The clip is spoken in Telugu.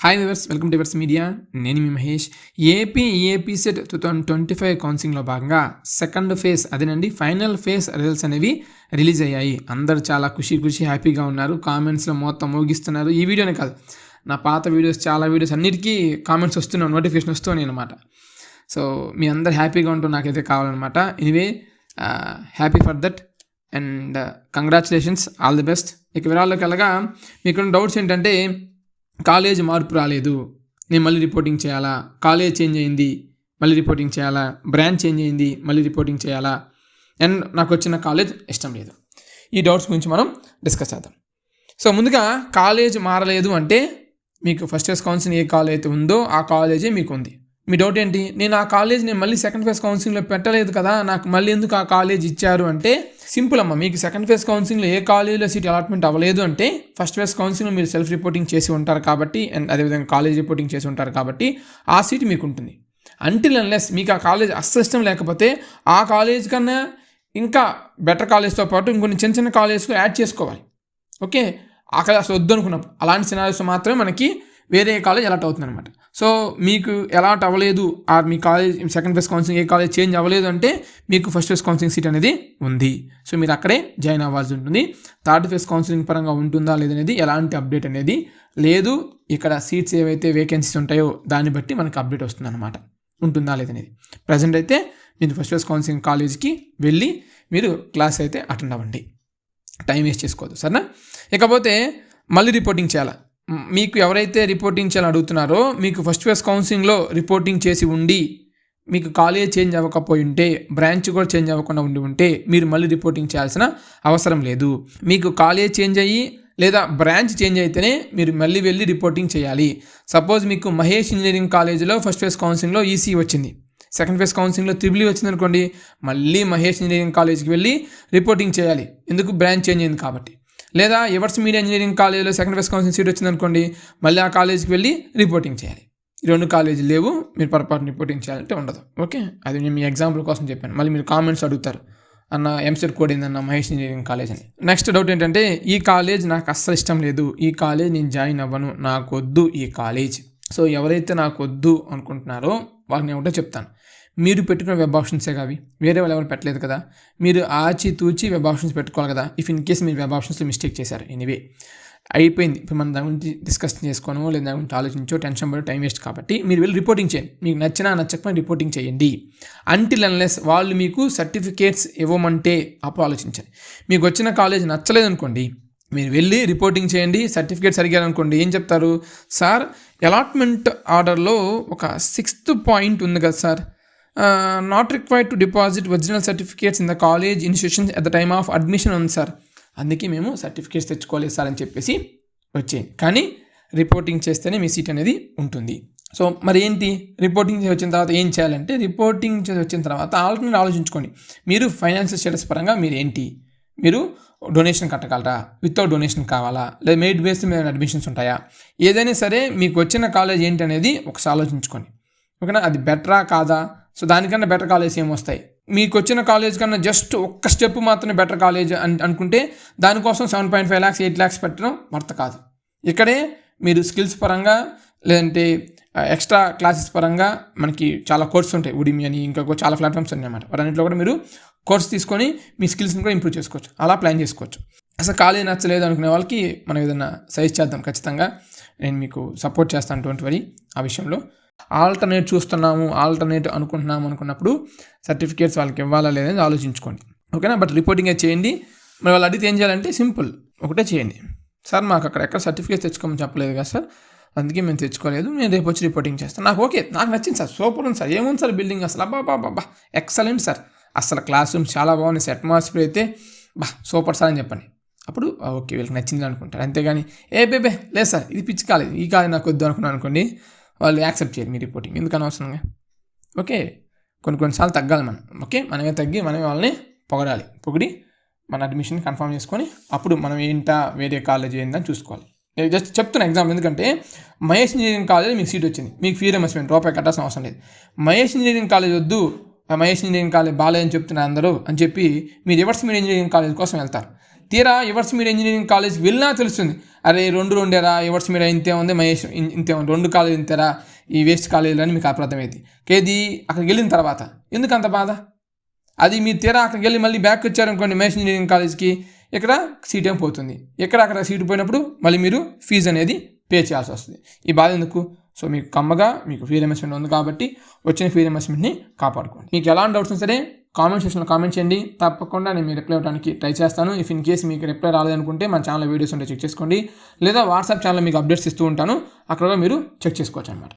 Hi viewers welcome to viewers media నేను మీ Mahesh. AP AP CET two thousand twenty five కౌన్సిలింగ్లో భాగంగా సెకండ్ ఫేజ్ అదేనండి ఫైనల్ ఫేజ్ రిజల్ట్స్ అనేవి రిలీజ్ అయ్యాయి. అందరూ చాలా ఖుషి ఖుషి హ్యాపీగా ఉన్నారు. కామెంట్స్లో మొత్తం మోగిస్తున్నారు ఈ వీడియోనే కాదు నా పాత వీడియోస్ చాలా వీడియోస్ అన్నిటికీ కామెంట్స్ వస్తున్నాయి నోటిఫికేషన్ వస్తున్నాయి అనమాట సో మీ అందరు హ్యాపీగా ఉంటూ నాకైతే కావాలన్నమాట. Anyway happy for that and congratulations all the best ఇక వివరాల్లోకి వెళ్ళగా మీకు డౌట్స్ ఏంటంటే కాలేజ్ మార్పు రాలేదు. నేను మళ్ళీ రిపోర్టింగ్ చేయాలా? కాలేజ్ చేంజ్ అయింది. మళ్ళీ రిపోర్టింగ్ చేయాలా? బ్రాంచ్ చేంజ్ అయింది. మళ్ళీ రిపోర్టింగ్ చేయాలా? అండ్ నాకు వచ్చిన కాలేజ్ ఇష్టం లేదు. ఈ డౌట్స్ గురించి మనం డిస్కస్ చేద్దాం. సో ముందుగా కాలేజ్ మారలేదు అంటే మీకు ఫస్ట్ ఇయర్స్ కౌన్సిలింగ్ ఏ కాలేజ్ అయితే ఉందో ఆ కాలేజే మీకు ఉంది మీ డౌట్ ఏంటి? నేను ఆ కాలేజ్ నేను మళ్ళీ సెకండ్ ఫేజ్ కౌన్సిలింగ్లో పెట్టలేదు కదా నాకు మళ్ళీ ఎందుకు ఆ కాలేజ్ ఇచ్చారు అంటే సింపుల్ అమ్మ మీకు సెకండ్ ఫేజ్ కౌన్సిలింగ్లో ఏ కాలేజీలో సీట్ అలాట్మెంట్ అవ్వలేదు అంటే ఫస్ట్ ఫేజ్ కౌన్సిలింగ్ మీరు సెల్ఫ్ రిపోర్టింగ్ చేసి ఉంటారు కాబట్టి అండ్ అదేవిధంగా కాలేజ్ రిపోర్టింగ్ చేసి ఉంటారు కాబట్టి ఆ సీట్ మీకు ఉంటుంది. అంటిల్ అన్లెస్ మీకు ఆ కాలేజ్ అస్సష్టం లేకపోతే ఆ కాలేజ్ కన్నా ఇంకా బెటర్ కాలేజ్తో పాటు ఇంకొన్ని చిన్న చిన్న కాలేజ్కు యాడ్ చేసుకోవాలి. ఓకే అక్కడ అసలు వద్దు అనుకున్నప్పుడు అలాంటి సినారీస్ మాత్రమే మనకి వేరే కాలేజ్ అలాట్ అవుతుంది అనమాట సో మీకు అలాట్ అవ్వలేదు ఆ మీ కాలేజ్ సెకండ్ ఫస్ట్ కౌన్సిలింగ్ ఏ కాలేజ్ చేంజ్ అవ్వలేదు అంటే మీకు ఫస్ట్ ఫేస్ కౌన్సిలింగ్ సీట్ అనేది ఉంది. సో మీరు అక్కడే జాయిన్ అవ్వాల్సి ఉంటుంది. థర్డ్ ఫేస్ కౌన్సిలింగ్ పరంగా ఉంటుందా లేదనేది ఎలాంటి అప్డేట్ అనేది లేదు. ఇక్కడ సీట్స్ ఏవైతే వేకెన్సీస్ ఉంటాయో దాన్ని బట్టి మనకు అప్డేట్ వస్తుంది అనమాట ఉంటుందా లేదనేది. ప్రజెంట్ అయితే మీరు ఫస్ట్ ఫేస్ కౌన్సిలింగ్ కాలేజ్కి వెళ్ళి మీరు క్లాస్ అయితే అటెండ్ అవ్వండి. టైం వేస్ట్ చేసుకోవద్దు సరేనా? ఇకపోతే మళ్ళీ రిపోర్టింగ్ చేయాలా? మీకు ఎవరైతే రిపోర్టింగ్ చేయాలని అడుగుతున్నారో మీకు ఫస్ట్ ఫేస్ కౌన్సిలింగ్లో రిపోర్టింగ్ చేసి ఉండి మీకు కాలేజ్ చేంజ్ అవ్వకపోయి ఉంటే బ్రాంచ్ కూడా చేంజ్ అవ్వకుండా ఉండి ఉంటే మీరు మళ్ళీ రిపోర్టింగ్ చేయాల్సిన అవసరం లేదు. మీకు కాలేజ్ చేంజ్ అయ్యి లేదా బ్రాంచ్ చేంజ్ అయితేనే మీరు మళ్ళీ వెళ్ళి రిపోర్టింగ్ చేయాలి. సపోజ్ మీకు మహేష్ ఇంజనీరింగ్ కాలేజీలో ఫస్ట్ ఫేస్ కౌన్సిలింగ్లో ఈసీ వచ్చింది. సెకండ్ ఫేజ్ కౌన్సిలింగ్లో త్రిబుల్ e వచ్చింది అనుకోండి మళ్ళీ మహేష్ ఇంజనీరింగ్ కాలేజ్కి వెళ్ళి రిపోర్టింగ్ చేయాలి. ఎందుకు? బ్రాంచ్ చేంజ్ అయింది కాబట్టి. లేదా ఎవర్స్ మీడియా ఇంజనీరింగ్ కాలేజీలో సెకండ్ ఫేజ్ కౌన్సిలింగ్ సీట్ వచ్చింది అనుకోండి మళ్ళీ ఆ కాలేజ్కి వెళ్ళి రిపోర్టింగ్ చేయాలి. ఈ రెండు కాలేజీలు లేవు మీరు పొరపాటు రిపోర్టింగ్ చేయాలంటే ఉండదు. ఓకే? అది నేను మీ ఎగ్జాంపుల్ కోసం చెప్పాను. మళ్ళీ మీరు కామెంట్స్ అడుగుతారు. అన్న ఎంసెట్ కోడ్ ఏందన్న మహేష్ ఇంజనీరింగ్ కాలేజ్ అని. నెక్స్ట్ డౌట్ ఏంటంటే ఈ కాలేజ్ నాకు అస్సలు ఇష్టం లేదు. ఈ కాలేజ్ నేను జాయిన్ అవ్వను. నాకు వద్దు ఈ కాలేజ్. సో ఎవరైతే నాకు వద్దు అనుకుంటున్నారో వాళ్ళని ఒకటే చెప్తాను. మీరు పెట్టుకున్న వెబ్ ఆప్షన్సే కావి వేరే వాళ్ళు ఎవరు పెట్టలేదు కదా. మీరు ఆచి తూచి వెబ్ ఆప్షన్స్ పెట్టుకోవాలి కదా. ఇఫ్ ఇన్ కేస్ మీరు వెబ్ ఆప్షన్స్లో మిస్టేక్ చేశారు. ఎనీవే అయిపోయింది. ఇప్పుడు మనం దాని గురించి డిస్కషన్ చేసుకోను లేదా దాని గురించి ఆలోచించో టెన్షన్ పడో టైం వేస్ట్ కాబట్టి మీరు వెళ్ళి రిపోర్టింగ్ చేయండి. మీకు నచ్చినా నచ్చకపోయినా రిపోర్టింగ్ చేయండి. అంటిల్ అన్లెస్ వాళ్ళు మీకు సర్టిఫికేట్స్ ఇవ్వమంటే అప్పుడు ఆలోచించండి. మీకు వచ్చిన కాలేజ్ నచ్చలేదు అనుకోండి మీరు వెళ్ళి రిపోర్టింగ్ చేయండి. సర్టిఫికేట్ అడిగారు అనుకోండి ఏం చెప్తారు? సార్ అలాట్మెంట్ ఆర్డర్లో ఒక సిక్స్త్ పాయింట్ ఉంది కదా sir. Not required to deposit original certificates in the college institutions at the time of admission ఉంది సార్ అందుకే మేము సర్టిఫికేట్స్ తెచ్చుకోలేదు సార్ అని చెప్పేసి వచ్చాయి కానీ రిపోర్టింగ్ చేస్తేనే మీ సీట్ అనేది ఉంటుంది. సో మరి ఏంటి? రిపోర్టింగ్ చేసి వచ్చిన తర్వాత ఏం చేయాలంటే రిపోర్టింగ్ చేసి వచ్చిన తర్వాత ఆల్టర్నేట్ ఆలోచించుకోండి. మీరు ఫైనాన్షియల్ స్టేటస్ పరంగా మీరు ఏంటి? మీరు డొనేషన్ కట్టగలరా? వితౌట్ డొనేషన్ కావాలా? లేదా మెయిడ్ బేస్ మీద అడ్మిషన్స్ ఉంటాయా? ఏదైనా సరే మీకు వచ్చిన కాలేజ్ ఏంటి అనేది ఒకసారి ఆలోచించుకోండి. ఓకేనా? అది బెటరా కాదా? సో దానికన్నా బెటర్ కాలేజ్ ఏమొస్తాయి మీకు వచ్చిన కాలేజ్ కన్నా జస్ట్ ఒక్క స్టెప్ మాత్రమే బెటర్ కాలేజ్ అని అనుకుంటే దానికోసం seven point five lakhs eight lakhs పెట్టడం వర్త కాదు. ఇక్కడే మీరు స్కిల్స్ పరంగా లేదంటే ఎక్స్ట్రా క్లాసెస్ పరంగా మనకి చాలా కోర్స్ ఉంటాయి. ఉడిమి అని ఇంకా చాలా ప్లాట్ఫామ్స్ ఉన్నాయి అన్నమాట. వాటన్నింటిలో కూడా మీరు కోర్స్ తీసుకొని మీ స్కిల్స్ని కూడా ఇంప్రూవ్ చేసుకోవచ్చు. అలా ప్లాన్ చేసుకోవచ్చు. అసలు కాలేజ్ నచ్చలేదు అనుకునే వాళ్ళకి మనం ఏదైనా సజెస్ట్ చేద్దాం. ఖచ్చితంగా నేను మీకు సపోర్ట్ చేస్తాను. ట్వంటీ వరీ ఆ విషయంలో ఆల్టర్నేట్ చూస్తున్నాము ఆల్టర్నేట్ అనుకుంటున్నాము అనుకున్నప్పుడు సర్టిఫికేట్స్ వాళ్ళకి ఇవ్వాలా లేదని ఆలోచించుకోండి. ఓకేనా? బట్ రిపోర్టింగ్ చేయండి. మరి వాళ్ళు అడిగితే ఏం చేయాలంటే సింపుల్ ఒకటే చేయండి. సార్ మాకు అక్కడ ఎక్కడ సర్టిఫికేట్స్ తెచ్చుకోమని చెప్పలేదు కదా సార్ అందుకే మేము తెచ్చుకోలేదు నేను రేపు వచ్చి రిపోర్టింగ్ చేస్తాను నాకు ఓకే నాకు నచ్చింది సార్ సూపర్ ఉంది సార్ ఏముంది సార్ బిల్డింగ్ అసలు? అబ్బా బాబా బాబా ఎక్సలెంట్ సార్. అసలు క్లాస్ రూమ్స్ చాలా బాగున్నాయి సార్ అట్మాస్ఫియర్ అయితే బా సూపర్ సార్ అని చెప్పండి. అప్పుడు ఓకే వీళ్ళకి నచ్చింది అనుకుంటారు. అంతేగాని ఏ బేబే లేదు సార్ ఇది పిచ్చి కాలేదు ఈ కాలేదు నాకు వద్దు అనుకున్నాను అనుకోండి వాళ్ళు యాక్సెప్ట్ చేయరు మీ రిపోర్టింగ్ ఎందుకు అనవసరంగా? ఓకే కొన్ని కొన్నిసార్లు తగ్గాలి మనం. ఓకే మనమే తగ్గి మనమే వాళ్ళని పొగడాలి. పొగిడి మన అడ్మిషన్ కన్ఫర్మ్ చేసుకొని అప్పుడు మనం ఏంటా వేరే కాలేజ్ ఏందని చూసుకోవాలి. నేను జస్ట్ చెప్తున్నా ఎగ్జాంపుల్ ఎందుకంటే మహేష్ ఇంజనీరింగ్ కాలేజ్ మీకు సీట్ వచ్చింది. మీకు ఫీ రిమర్స్మెంట్ రూపాయి కట్టాల్సిన అవసరం లేదు. మహేష్ ఇంజనీరింగ్ కాలేజ్ వద్దు. ఆ మహేష్ ఇంజనీరింగ్ కాలేజ్ బాలేదని చెప్తున్నారు అందరూ అని చెప్పి మీరు రివర్స్ మీడియా ఇంజనీరింగ్ కాలేజ్ కోసం వెళ్తారు? తీరా యువర్స్ మీడియా ఇంజనీరింగ్ కాలేజ్ వెళ్ళినా తెలుస్తుంది. అరే రెండు రెండేరా యువర్స్ మీడియా ఇంతే ఉంది మహేష్ ఇంతే ఉంది రెండు కాలేజ్ ఇంతేరా ఈ వేస్ట్ కాలేజీలు అని మీకు అర్థమైంది. కేది అక్కడికి వెళ్ళిన తర్వాత. ఎందుకు అంత బాధ? అది మీరు తీరా అక్కడికి వెళ్ళి మళ్ళీ బ్యాక్ వచ్చారనుకోండి మహేష్ ఇంజనీరింగ్ కాలేజ్కి ఇక్కడ సీట్ ఏం పోతుంది? ఎక్కడ అక్కడ సీట్ పోయినప్పుడు మళ్ళీ మీరు ఫీజు అనేది పే చేయాల్సి వస్తుంది. ఈ బాధ ఎందుకు? సో మీకు కమ్మగా మీకు ఫ్రీ రిమెస్మెంట్ ఉంది కాబట్టి వచ్చిన ఫ్రీ రిమెస్మెంట్ని కాపాడుకోండి. మీకు ఎలాంటి డౌట్స్ సరే కామెంట్ సెక్షన్లో కామెంట్ చేయండి. తప్పకుండా నేను మీ రిప్లై అవ్వడానికి ట్రై చేస్తాను. ఇఫ్ ఇన్ కేస్ మీకు రిప్లై రాలేదనుకుంటే మన ఛానల్ వీడియోస్ ఉంటే చెక్ చేసుకోండి. లేదా వాట్సాప్ ఛానల్ మీకు అప్డేట్స్ ఇస్తూ ఉంటాను. అక్కడ కూడా మీరు చెక్ చేసుకోవచ్చు అనమాట